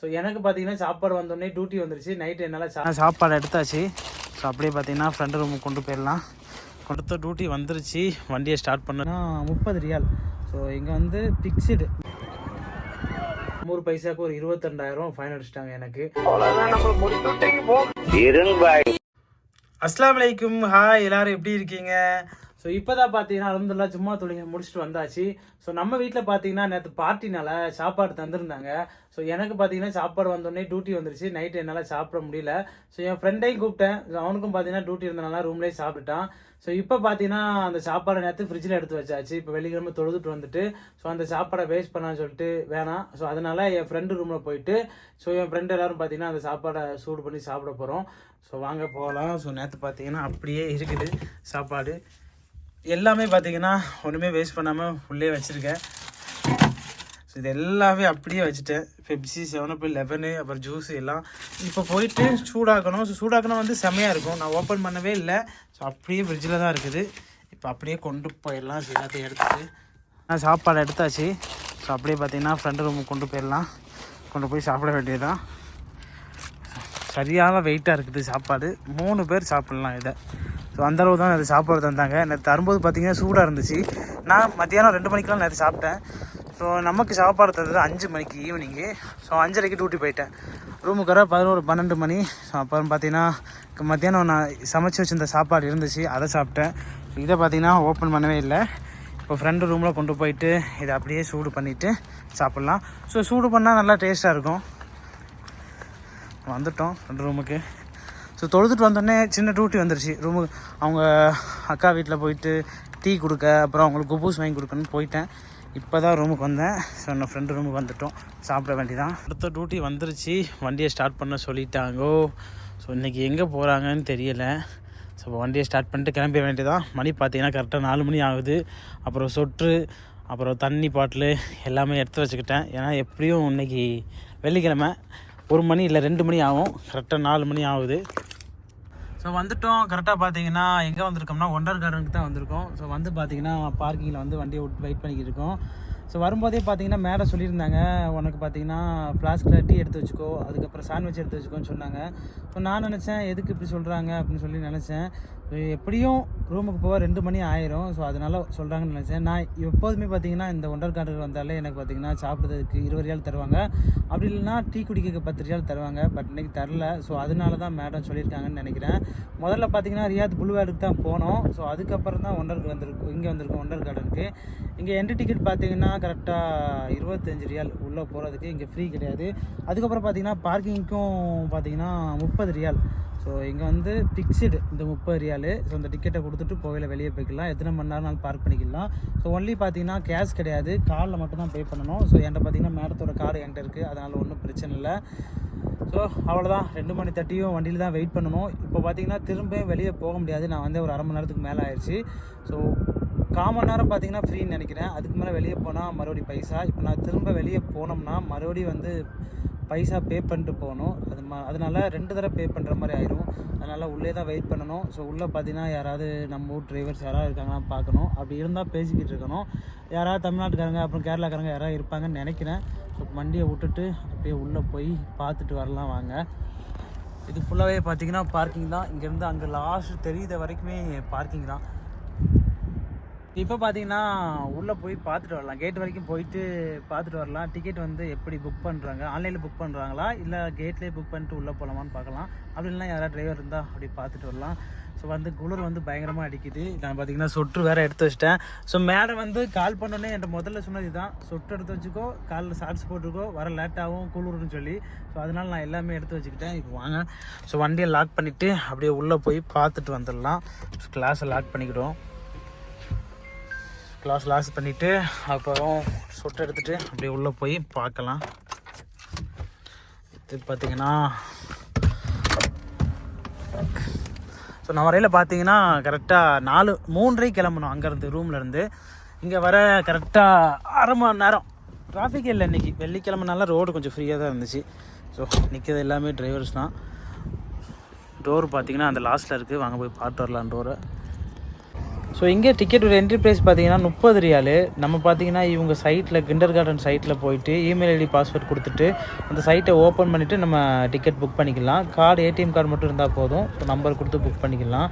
So எனக்கு பார்த்தீங்கன்னா சாப்பாடு வந்தோடனே டியூட்டி வந்துருச்சு. நைட்டு என்னால் சாப்பாடு எடுத்தாச்சு. ஸோ அப்படியே பார்த்தீங்கன்னா ஃப்ரெண்டு ரூமுக்கு கொண்டு போயிடலாம். கொடுத்த டியூட்டி வந்துருச்சு. வண்டியை ஸ்டார்ட் பண்ணா முப்பது ரியால். ஸோ இங்கே வந்து ஃபிக்ஸ்டு நூறு பைசாக்கு ஒரு இருபத்தெண்டாயிரம் ஃபைன் அடிச்சிட்டாங்க எனக்கு. அஸ்லாம் வலைக்கும் ஹாய் எல்லாரும் எப்படி இருக்கீங்க? ஸோ இப்போ தான் பார்த்தீங்கன்னா அலமதுல்லா சும்மா தொழிலை முடிச்சுட்டு வந்தாச்சு. ஸோ நம்ம வீட்டில் பார்த்தீங்கன்னா நேற்று பார்ட்டினால சாப்பாடு தந்திருந்தாங்க. ஸோ எனக்கு பார்த்தீங்கன்னா சாப்பாடு வந்தோடனே டியூட்டி வந்துருச்சு. நைட்டு என்னால் சாப்பிட முடியல. ஸோ என் ஃப்ரெண்டையும் கூப்பிட்டேன். அவனுக்கும் பார்த்தீங்கன்னா டியூட்டி இருந்தனால ரூம்லேயே சாப்பிட்டுட்டான். ஸோ இப்போ பார்த்தீங்கன்னா அந்த சாப்பாடை நேற்று ஃப்ரிட்ஜில் எடுத்து வச்சாச்சு. இப்போ வெள்ளிக்கிழமை தொழுதுட்டு வந்துட்டு ஸோ அந்த சாப்பாடை வேஸ்ட் பண்ணான்னு சொல்லிட்டு வேணாம். ஸோ அதனால் என் ஃப்ரெண்டு ரூமில் போயிட்டு ஸோ என் ஃப்ரெண்டு எல்லாரும் பார்த்தீங்கன்னா அந்த சாப்பாடை சூடு பண்ணி சாப்பிட போகிறோம் ஸோ வாங்க போகலாம். ஸோ நேற்று பார்த்தீங்கன்னா அப்படியே இருக்குது சாப்பாடு. எல்லாமே பார்த்தீங்கன்னா ஒன்றுமே வேஸ்ட் பண்ணாமல் உள்ளே வச்சுருக்கேன். ஸோ இது எல்லாமே அப்படியே வச்சுட்டேன். பெப்சி செவனப் லெவனு அப்புறம் ஜூஸ் எல்லாம். இப்போ போயிட்டு சூடாக்கணும். ஸோ சூடாக்கணும் வந்து செமையாக இருக்கும். நான் ஓப்பன் பண்ணவே இல்லை. ஸோ அப்படியே ஃப்ரிட்ஜில் தான் இருக்குது. இப்போ அப்படியே கொண்டு போயிடலாம். ஸோ எல்லாத்தையும் எடுத்துட்டு. நான் சாப்பாடு எடுத்தாச்சு. ஸோ அப்படியே பார்த்தீங்கன்னா ஃப்ரெண்டு ரூமுக்கு கொண்டு போயிடலாம். கொண்டு போய் சாப்பிட வேண்டியதுதான். சரியான வெயிட்டாக இருக்குது சாப்பாடு. மூணு பேர் சாப்பிட்லாம் இதை. ஸோ அந்தளவு தான் அது சாப்பாடு தந்தாங்க. நேற்று தரும்போது பார்த்தீங்கன்னா சூடாக இருந்துச்சு. நான் மத்தியானம் ரெண்டு மணிக்கெலாம் நேற்று சாப்பிட்டேன். ஸோ நமக்கு சாப்பாடு தந்தது அஞ்சு மணிக்கு ஈவினிங்கு ஸோ அஞ்சரைக்கு டியூட்டி போயிட்டேன். ரூமுக்கு வர பதினோரு பன்னெண்டு மணி. ஸோ அப்புறம் பார்த்தீங்கன்னா மத்தியானம் நான் சமைச்சு வச்சிருந்த சாப்பாடு இருந்துச்சு. அதை சாப்பிட்டேன். இதை பார்த்தீங்கன்னா ஓப்பன் பண்ணவே இல்லை. இப்போ ஃப்ரெண்டு ரூமில் கொண்டு போயிட்டு இதை அப்படியே சூடு பண்ணிவிட்டு சாப்பிட்லாம். ஸோ சூடு பண்ணால் நல்லா டேஸ்ட்டாக இருக்கும். வந்துட்டோம் ஃப்ரெண்டு ரூமுக்கு ஸோ தொழுதுட்டு வந்தோடனே சின்ன டூட்டி வந்துருச்சு. ரூமுக்கு அவங்க அக்கா வீட்டில் போயிட்டு டீ கொடுக்க அப்புறம் அவங்களுக்கு குபூஸ் வாங்கி கொடுக்கணும்னு போயிட்டேன். இப்போ தான் ரூமுக்கு வந்தேன். ஸோ நான் ஃப்ரெண்டு ரூமுக்கு வந்துட்டோம். சாப்பிட வேண்டியதான் அடுத்த டியூட்டி வந்துருச்சு. வண்டியை ஸ்டார்ட் பண்ண சொல்லிட்டாங்கோ. ஸோ இன்றைக்கி எங்கே போகிறாங்கன்னு தெரியல. ஸோ வண்டியை ஸ்டார்ட் பண்ணிட்டு கிளம்பிட வேண்டியதான் மணி பார்த்தீங்கன்னா கரெக்டாக நாலு மணி ஆகுது. அப்புறம் சொட்டு அப்புறம் தண்ணி பாட்டிலு எல்லாமே எடுத்து வச்சுக்கிட்டேன். ஏன்னா எப்படியும் இன்னைக்கு வெள்ளிக்கிழமை. ஒரு மணி இல்லை ரெண்டு மணி ஆகும். கரெக்டாக நாலு மணி ஆகுது. ஸோ வந்துட்டோம். கரெக்டாக பார்த்தீங்கன்னா எங்கே வந்திருக்கோம்னா ஒண்டர் கார்டனுக்கு தான் வந்திருக்கோம். ஸோ வந்து பார்த்தீங்கன்னா பார்க்கிங்கில் வந்து வண்டியை விட்டு வெயிட் பண்ணிக்கிட்டு இருக்கோம் ஸோ வரும்போதே பார்த்தீங்கன்னா மேலே சொல்லியிருந்தாங்க. உனக்கு பார்த்தீங்கன்னா ஃப்ளாஸ்கில் டீ எடுத்து வச்சுக்கோ. அதுக்கப்புறம் சாண்ட்விச் எடுத்து வச்சுக்கோன்னு சொன்னாங்க. ஸோ நான் நினச்சேன் எதுக்கு இப்படி சொல்கிறாங்க அப்படின்னு சொல்லி நினச்சேன். எப்படியும் ரூமுக்கு போக ரெண்டு மணி ஆயிரும். ஸோ அதனால் சொல்கிறாங்கன்னு நினச்சேன். நான் எப்போதுமே பார்த்தீங்கன்னா இந்த ஒண்டர் வந்தாலே எனக்கு பார்த்தீங்கன்னா சாப்பிட்றதுக்கு இருபது ரியால் தருவாங்க. அப்படி இல்லைன்னா டீ குடிக்க பத்து ரியால் தருவாங்க. பட் இன்றைக்கி தரல. ஸோ அதனால தான் மேடம் சொல்லியிருக்காங்கன்னு நினைக்கிறேன். முதல்ல பார்த்தீங்கன்னா ரியாத் புல்வேடுக்கு தான் போனோம். ஸோ அதுக்கப்புறம் தான் ஒண்டருக்கு வந்திருக்கும் இங்கே வந்திருக்கும் ஒன்றர் கார்டனுக்கு இங்கே என்ட்ரி டிக்கெட் பார்த்தீங்கன்னா கரெக்டாக இருபத்தஞ்சு ரியால் உள்ளே போகிறதுக்கு இங்கே ஃப்ரீ கிடையாது. அதுக்கப்புறம் பார்த்தீங்கன்னா பார்க்கிங்க்கும் பார்த்தீங்கன்னா முப்பது ரியால். ஸோ இங்கே வந்து ஃபிக்ஸ்டு இந்த முப்பது ரியாலு. ஸோ இந்த டிக்கெட்டை கொடுத்துட்டு போகையில் வெளியே போய்க்கலாம். எத்தனை மணி நேரம்னாலும் பார்க் பண்ணிக்கலாம். ஸோ ஒன்லி பார்த்தீங்கன்னா கேஷ் கிடையாது. கார்டில் மட்டும் தான் பே பண்ணணும். ஸோ என்கிட்ட பார்த்தீங்கன்னா மேடத்தோட கார்டு என்கிட்ட இருக்குது அதனால் ஒன்றும் பிரச்சனை இல்லை. ஸோ அவ்வளோதான் ரெண்டு மணி தட்டியும் வண்டியில் தான் வெயிட் பண்ணணும். இப்போ பார்த்தீங்கன்னா திரும்ப வெளியே போக முடியாது. நான் வந்து ஒரு அரை மணி நேரத்துக்கு மேலே ஆயிடுச்சு ஸோ கால் மணி நேரம் பார்த்தீங்கன்னா ஃப்ரீன்னு நினைக்கிறேன். அதுக்கு மேலே வெளியே போனால் மறுபடி பைசா. இப்போ நான் திரும்ப வெளியே போனோம்னா மறுபடியும் வந்து பைசா பே பண்ணிட்டு போகணும். அது மா அதனால ரெண்டு தடவை பே பண்ணுற மாதிரி ஆயிரும். அதனால் உள்ளே தான் வெயிட் பண்ணணும். ஸோ உள்ளே பார்த்தீங்கன்னா யாராவது நம்ம ஊர் டிரைவர்ஸ் யாராவது இருக்காங்கன்னா பார்க்கணும். அப்படி இருந்தால் பேசிக்கிட்டு இருக்கணும். யாராவது தமிழ்நாட்டுக்காரங்க அப்புறம் கேரளாக்காரங்க யாராவது இருப்பாங்கன்னு நினைக்கிறேன். ஸோ வண்டியை விட்டுட்டு அப்படியே உள்ளே போய் பார்த்துட்டு வரலாம் வாங்க. இது ஃபுல்லாகவே பார்த்தீங்கன்னா பார்க்கிங் தான். இங்கேருந்து அங்கே லாஸ்ட் தெரியுத வரைக்குமே பார்க்கிங் தான். இப்போ பார்த்தீங்கன்னா உள்ளே போய் பார்த்துட்டு வரலாம். கேட் வரைக்கும் போயிட்டு பார்த்துட்டு வரலாம். டிக்கெட் வந்து எப்படி புக் பண்ணுறாங்க ஆன்லைனில் புக் பண்ணுறாங்களா இல்லை கேட்லேயே புக் பண்ணிட்டு உள்ளே போகலாமான்னு பார்க்கலாம் அப்படி இல்லைனா யாராவது டிரைவர் இருந்தால் அப்படி பார்த்துட்டு வரலாம். ஸோ வந்து குளிர் வந்து பயங்கரமாக அடிக்குது. நான் பார்த்தீங்கன்னா சொட்டு வேறு எடுத்து வச்சிட்டேன். ஸோ மேடம் வந்து கால் பண்ணோன்னே என்கிட்ட முதல்ல சொன்னது தான் சொட்டு எடுத்து வச்சுக்கோ காலில் ஷார்ட்ஸ் போட்டுக்கோ வர லேட்டாகவும் குளிர்னு சொல்லி. ஸோ அதனால் நான் எல்லாமே எடுத்து வச்சுக்கிட்டேன். இப்போ வாங்க. ஸோ வண்டியை லாக் பண்ணிவிட்டு அப்படியே உள்ளே போய் பார்த்துட்டு வந்துடலாம். கிளாஸை லாக் பண்ணிக்கிடுவோம். கிளாஸ் லாஸ் பண்ணிவிட்டு அப்புறம் சொட்டு எடுத்துகிட்டு அப்படியே உள்ளே போய் பார்க்கலாம். இது பார்த்தீங்கன்னா ஸோ நான் வரையில் பார்த்தீங்கன்னா கரெக்டாக நாலு மூன்றரை கிளம்பணும் அங்கேருந்து ரூம்லேருந்து இங்கே வர கரெக்டாக அரை மணி நேரம். டிராஃபிக் இல்லை இன்றைக்கி வெள்ளிக்கிழமைனால ரோடு கொஞ்சம் ஃப்ரீயாக தான் இருந்துச்சு. ஸோ நிற்கிறது எல்லாமே டிரைவர்ஸ் தான். டோர் பார்த்தீங்கன்னா அந்த லாஸ்ட்டில் இருக்குது வாங்க போய் பார்த்து வரலாம் டோரை ஸோ இங்கே டிக்கெட்டோட என்ட்ரி ப்ரைஸ் பார்த்தீங்கன்னா முப்பது ரியாலு. நம்ம பார்த்தீங்கன்னா இவங்க சைட்டில் கிண்டர் கார்டன் சைட்டில் போயிட்டு இமெயில் ஐடி பாஸ்வேர்ட் கொடுத்துட்டு அந்த சைட்டை ஓப்பன் பண்ணிவிட்டு நம்ம டிக்கெட் புக் பண்ணிக்கலாம். கார்டு ஏடிஎம் கார்டு மட்டும் இருந்தால் போதும். ஸோ நம்பர் கொடுத்து புக் பண்ணிக்கலாம்.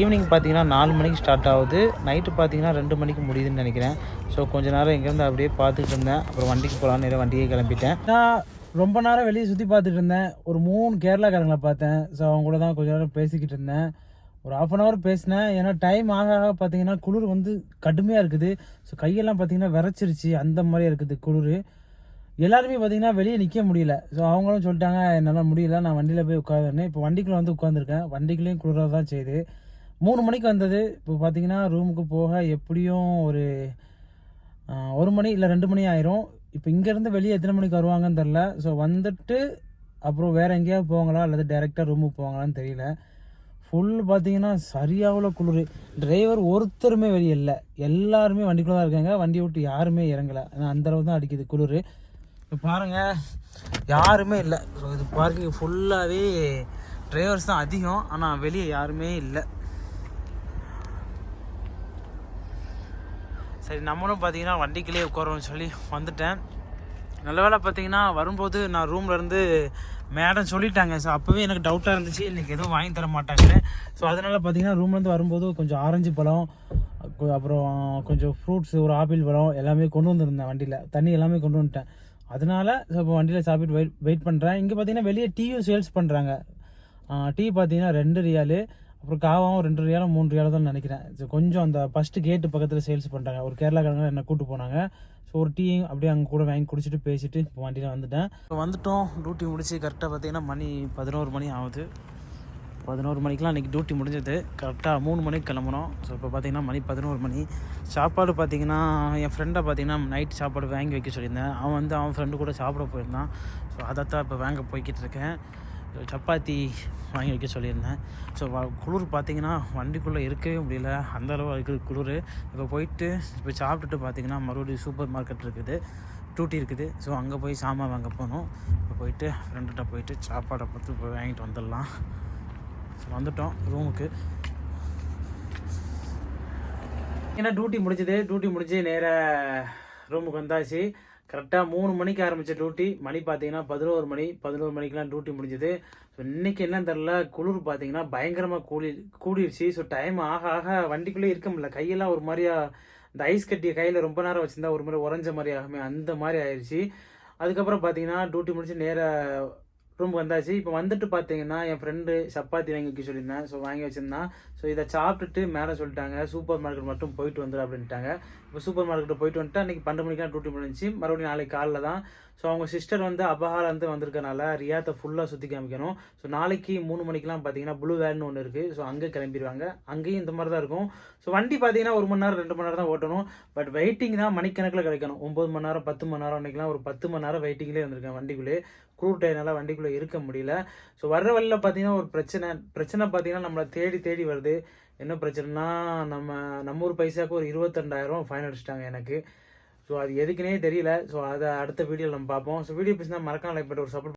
ஈவினிங் பார்த்தீங்கன்னா நாலு மணிக்கு ஸ்டார்ட் ஆகுது. நைட்டு பார்த்தீங்கன்னா ரெண்டு மணிக்கு முடியுதுன்னு நினைக்கிறேன். ஸோ கொஞ்ச நேரம் இங்கேருந்து அப்படியே பார்த்துட்டு இருந்தேன். அப்புறம் வண்டிக்கு போகலான்னு நேரம் வண்டியே கிளம்பிட்டேன். நான் ரொம்ப நேரம் வெளியே சுற்றி பார்த்துட்டு இருந்தேன். ஒரு மூணு கேரளாக்காரங்களை பார்த்தேன். ஸோ அவங்க கூட தான் கொஞ்ச நேரம் பேசிக்கிட்டு இருந்தேன். ஒரு ஆஃப் அன் ஹவர் பேசினேன். ஏன்னா டைம் ஆக ஆக பார்த்தீங்கன்னா குளிர் வந்து கடுமையாக இருக்குது. ஸோ கையெல்லாம் பார்த்தீங்கன்னா விரைச்சிருச்சு. அந்த மாதிரி இருக்குது குளிர். எல்லாருமே பார்த்தீங்கன்னா வெளியே நிற்க முடியல. ஸோ அவங்களும் சொல்லிட்டாங்க என்னால் முடியல. நான் வண்டியில் போய் உட்காந்துருந்தேன் இப்போ வண்டிக்குள்ளே வந்து உட்காந்துருக்கேன் வண்டிக்குள்ளேயும் குளிராக தான் செய்யுது. மூணு மணிக்கு வந்தது. இப்போ பார்த்தீங்கன்னா ரூமுக்கு போக எப்படியும் ஒரு ஒரு மணி இல்லை ரெண்டு மணி ஆயிரும். இப்போ இங்கேருந்து வெளியே எத்தனை மணிக்கு வருவாங்கன்னு தெரில ஸோ வந்துட்டு அப்புறம் வேறு எங்கேயாவது போவாங்களா? அல்லது டேரெக்டாக ரூமுக்கு போவாங்களான்னு தெரியல. ஃபுல் பார்த்தீங்கன்னா சரியாவில் குளிர். டிரைவர் ஒருத்தருமே வெளியே இல்லை. எல்லாருமே வண்டிக்குள்ளே தான் இருக்காங்க. வண்டியை விட்டு யாருமே இறங்கலை. ஏன்னா அந்தளவு தான் அடிக்குது குளிர். இப்போ பாருங்கள் யாருமே இல்லை. ஸோ இது பார்க்கிங் ஃபுல்லாகவே டிரைவர்ஸ் தான் அதிகம். ஆனால் வெளியே யாருமே இல்லை. சரி நம்மளும் பார்த்தீங்கன்னா வண்டிக்குள்ளேயே உட்காரோன்னு சொல்லி வந்துட்டேன். நல்ல வேளை பார்த்தீங்கன்னா வரும்போது நான் ரூம்ல இருந்து மேடம் சொல்லிட்டாங்க. ஸோ அப்போவே எனக்கு டவுட்டாக இருந்துச்சு. இன்னைக்கு எதுவும் வாங்கி தர மாட்டாங்கன்னு. ஸோ அதனால பார்த்தீங்கன்னா ரூம்லேருந்து வரும்போது கொஞ்சம் ஆரஞ்சு பழம் அப்புறம் கொஞ்சம் ஃப்ரூட்ஸ் ஒரு ஆப்பிள் பழம் எல்லாமே கொண்டு வந்திருந்தேன் வண்டியில். தண்ணி எல்லாமே கொண்டு வந்துட்டேன். அதனால ஸோ இப்போ வண்டியில் சாப்பிட்டு வெயிட் வெயிட் பண்ணுறேன் இங்கே பார்த்தீங்கன்னா வெளியே டீயும் சேல்ஸ் பண்ணுறாங்க டீ பார்த்தீங்கன்னா ரெண்டு ரியாலு அப்புறம் காவாவும் ரெண்டு ரியாலும் மூணு ரியாலும் தான் நினைக்கிறேன். ஸோ கொஞ்சம் அந்த ஃபஸ்ட்டு கேட்டு பக்கத்தில் சேல்ஸ் பண்ணுறாங்க ஒரு கேரளாக்காரங்க என்ன கூப்பிட்டு போனாங்க. ஸோ ஒரு டீ அப்படியே அங்கே கூட வாங்கி குடிச்சிட்டு பேசிட்டு இப்போ வண்டியில் வந்துட்டேன். இப்போ வந்துட்டோம். டியூட்டி முடிச்சு கரெக்டாக பார்த்தீங்கன்னா மணி பதினோரு மணி ஆகுது. பதினோரு மணிக்கெலாம் அன்றைக்கி டியூட்டி முடிஞ்சது. கரெக்டாக மூணு மணிக்கு கிளம்புனோம். ஸோ இப்போ பார்த்தீங்கன்னா மணி பதினோரு மணி. சாப்பாடு பார்த்தீங்கன்னா என் ஃப்ரெண்டை பார்த்தீங்கன்னா நைட் சாப்பாடு வாங்கி வைக்க சொல்லியிருந்தேன். அவன் வந்து அவன் ஃப்ரெண்டு கூட சாப்பிட போயிருந்தான். ஸோ அதைத்தான் இப்போ வாங்க போய்கிட்டு இருக்கேன். சப்பாத்தி வாங்கி வைக்க சொல்லியிருந்தேன். ஸோ குளிர் பார்த்தீங்கன்னா வண்டிக்குள்ளே இருக்கவே முடியல. அந்தளவு இருக்குது குளிர். இப்போ போயிட்டு இப்போ சாப்பிட்டுட்டு பார்த்தீங்கன்னா மறுபடியும் சூப்பர் மார்க்கெட் இருக்குது. டூட்டி இருக்குது. ஸோ அங்கே போய் சாமான் வாங்க போகணும் இப்போ போயிட்டு ஃப்ரெண்டுகிட்ட போயிட்டு சாப்பாடை பார்த்து போய் வாங்கிட்டு வந்துடலாம். ஸோ வந்துட்டோம் ரூமுக்கு ஏன்னா டியூட்டி முடிஞ்சது? டியூட்டி முடிஞ்சு நேராக ரூமுக்கு வந்தாச்சு. கரெக்டாக மூணு மணிக்கு ஆரம்பித்த டியூட்டி மணி பார்த்தீங்கன்னா பதினோரு மணி பதினோரு மணிக்கெலாம் டியூட்டி முடிஞ்சது. ஸோ இன்றைக்கி என்ன தெரில குளிர் பார்த்தீங்கன்னா பயங்கரமாக கூடி கூடிருச்சு. ஸோ டைம் ஆக ஆக வண்டிக்குள்ளே இருக்க முடியல. கையெல்லாம் ஒரு மாதிரியா இந்த ஐஸ் கட்டிய கையில் ரொம்ப நேரம் வச்சிருந்தா ஒரு மாதிரி உறைஞ்ச மாதிரி ஆகுமே அந்த மாதிரி ஆயிடுச்சு அதுக்கப்புறம் பார்த்தீங்கன்னா டியூட்டி முடிச்சு நேராக ரூமுக்கு வந்தாச்சு. இப்போ வந்துட்டு பார்த்தீங்கன்னா என் ஃப்ரெண்டு சப்பாத்தி வாங்கி வைக்க சொல்லியிருந்தேன். ஸோ வாங்கி வச்சுருந்தான் ஸோ இதை சாப்பிட்டுட்டு மேலே சொல்லிட்டாங்க. சூப்பர் மார்க்கெட் மட்டும் போயிட்டு வந்துடும் அப்படின்ட்டாங்க. இப்போ சூப்பர் மார்க்கெட்டு போயிட்டு வந்துட்டு அன்றைக்கி பன்னெண்டு மணிக்கெலாம் டியூட்டி முடிஞ்சு மறுபடியும் நாளைக்கு காலைல தான் ஸோ அவங்க சிஸ்டர் வந்து அபஹால வந்திருக்கனால ரியாத்தை ஃபுல்லாக சுற்றி காமிக்கணும். ஸோ நாளைக்கு மூணு மணிக்கெலாம் பார்த்தீங்கன்னா ப்ளூ வேர்னு ஒன்று இருக்குது ஸோ அங்கே கிளம்பிடுவாங்க அங்கேயும் இந்த மாதிரி தான் இருக்கும். ஸோ வண்டி பார்த்தீங்கன்னா ஒரு மணி நேரம் ரெண்டு மணி நேரம் தான் ஓட்டணும். பட் வெயிட்டிங் தான் மணிக்கணக்கில் கிடைக்கணும். ஒம்பது மணி நேரம் பத்து மணி நேரம் அன்றைக்கெலாம் ஒரு பத்து மணி நேரம் வெயிட்டிங்லேயே வந்திருக்கேன் வண்டிக்குள்ளே. குரூப் டைனால் வண்டிக்குள்ளே இருக்க முடியல. ஸோ வர்ற வழியில் பார்த்தீங்கன்னா ஒரு பிரச்சனை. பிரச்சனை பார்த்தீங்கன்னா நம்மளை தேடி தேடி வருது. என்ன பிரச்சனைனா நம்ம நம்ம ஊர் பைசாவுக்கு ஒரு இருபத்தெண்டாயிரம் ஃபைன் அடிச்சிட்டாங்க எனக்கு. ஸோ அது எதுக்குன்னே தெரியல. ஸோ அதை அடுத்த வீடியோவில் நம்ம பார்ப்போம். ஸோ வீடியோ பிடிச்சிருந்தா மறக்காம லைக் பண்ணிட்டு ஒரு சப்போர்ட்